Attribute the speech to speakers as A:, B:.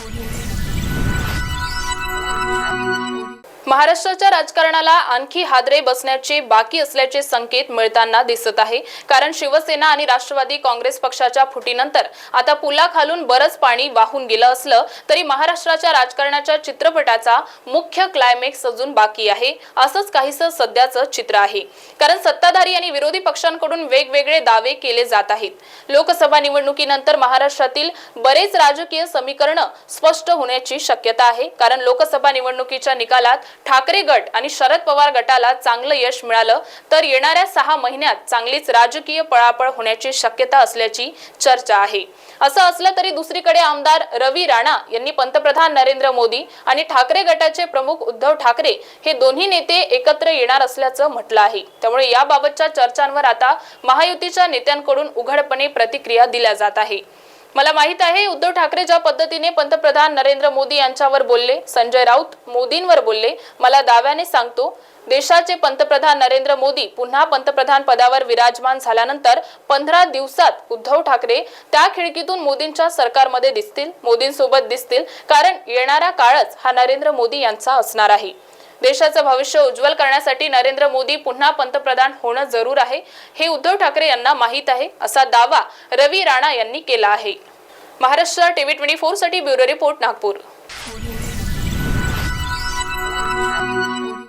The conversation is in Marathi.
A: Audio. महाराष्ट्राच्या राजकारणाला आणखी हादरे बसण्याचे बाकी असल्याचे संकेत मिळताना दिसत आहे. कारण शिवसेना आणि राष्ट्रवादी काँग्रेस पक्षाच्या फुटीनंतर आता पुलाखालून बरंच पाणी वाहून गेलं असलं तरी महाराष्ट्राच्या राजकारणाच्या चित्रपटाचा मुख्य क्लायमेक्स अजून बाकी आहे. असंच काहीसं सध्याचं चित्र आहे. कारण सत्ताधारी आणि विरोधी पक्षांकडून वेगवेगळे दावे केले जात आहेत. लोकसभा निवडणुकीनंतर महाराष्ट्रातील बरेच राजकीय समीकरण स्पष्ट होण्याची शक्यता आहे. कारण लोकसभा निवडणुकीच्या निकालात ठाकरे गट आणि शरद पवार गटाला चांगलं यश मिळालं तर येणाऱ्या सहा महिन्यात चांगलीच राजकीय पळापळ होण्याची शक्यता असल्याची चर्चा आहे. असं असलं तरी दुसरीकडे आमदार रवी राणा यांनी पंतप्रधान नरेंद्र मोदी आणि ठाकरे गटाचे प्रमुख उद्धव ठाकरे हे दोन्ही नेते एकत्र येणार असल्याचं म्हटलं आहे. त्यामुळे याबाबतच्या चर्चांवर आता महायुतीच्या नेत्यांकडून उघडपणे प्रतिक्रिया दिल्या जात आहे. मला माहीत आहे उद्धव ठाकरे ज्या पद्धतीने पंतप्रधान नरेंद्र मोदी यांच्यावर बोलले संजय राऊत मोदींवर बोलले मला दाव्याने सांगतो देशाचे पंतप्रधान नरेंद्र मोदी पुन्हा पंतप्रधान पदावर विराजमान झाल्यानंतर पंधरा दिवसात उद्धव ठाकरे त्या खिडकीतून मोदींच्या सरकारमध्ये दिसतील मोदींसोबत दिसतील कारण येणारा काळच हा नरेंद्र मोदी यांचा असणार आहे. देशाचं भविष्य उज्ज्वल करण्यासाठी नरेंद्र मोदी पुन्हा पंतप्रधान होणं जरूर आहे. हे उद्धव ठाकरे यांना माहीत आहे असा दावा रवी राणा यांनी केला आहे. महाराष्ट्र टीव्ही ट्वेंटी फोरसाठी ब्युरो रिपोर्ट नागपूर.